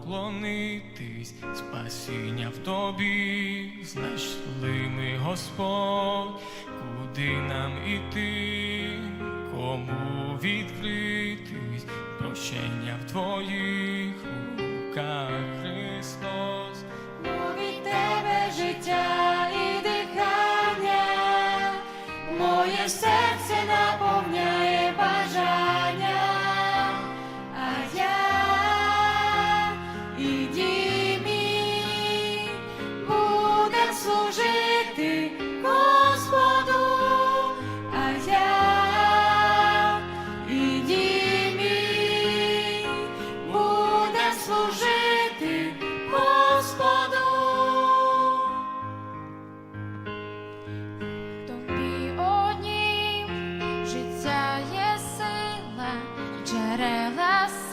поклонитись, спасіння в тобі, знайшли ми Господь, куди нам іти, кому відкритись, прощення в твоїх руках, Христос. para.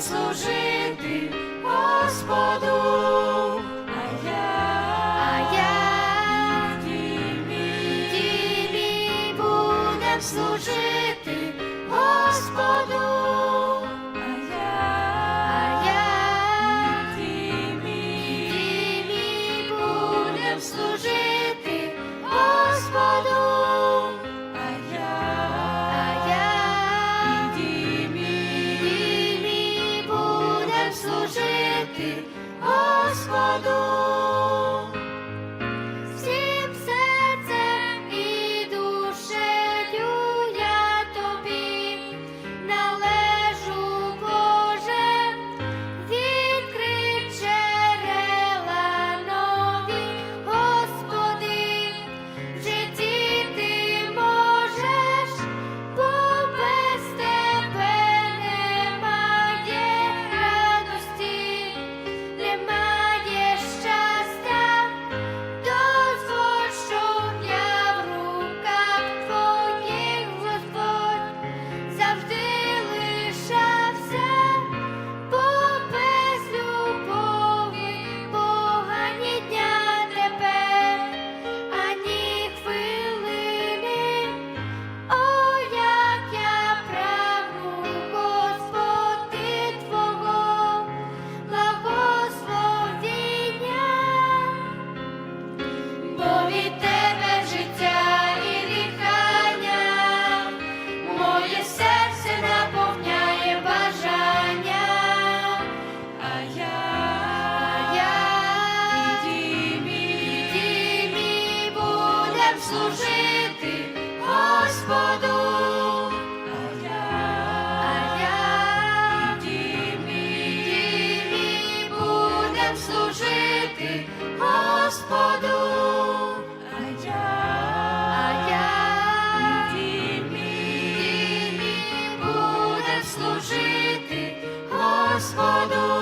zasłużyć. Father.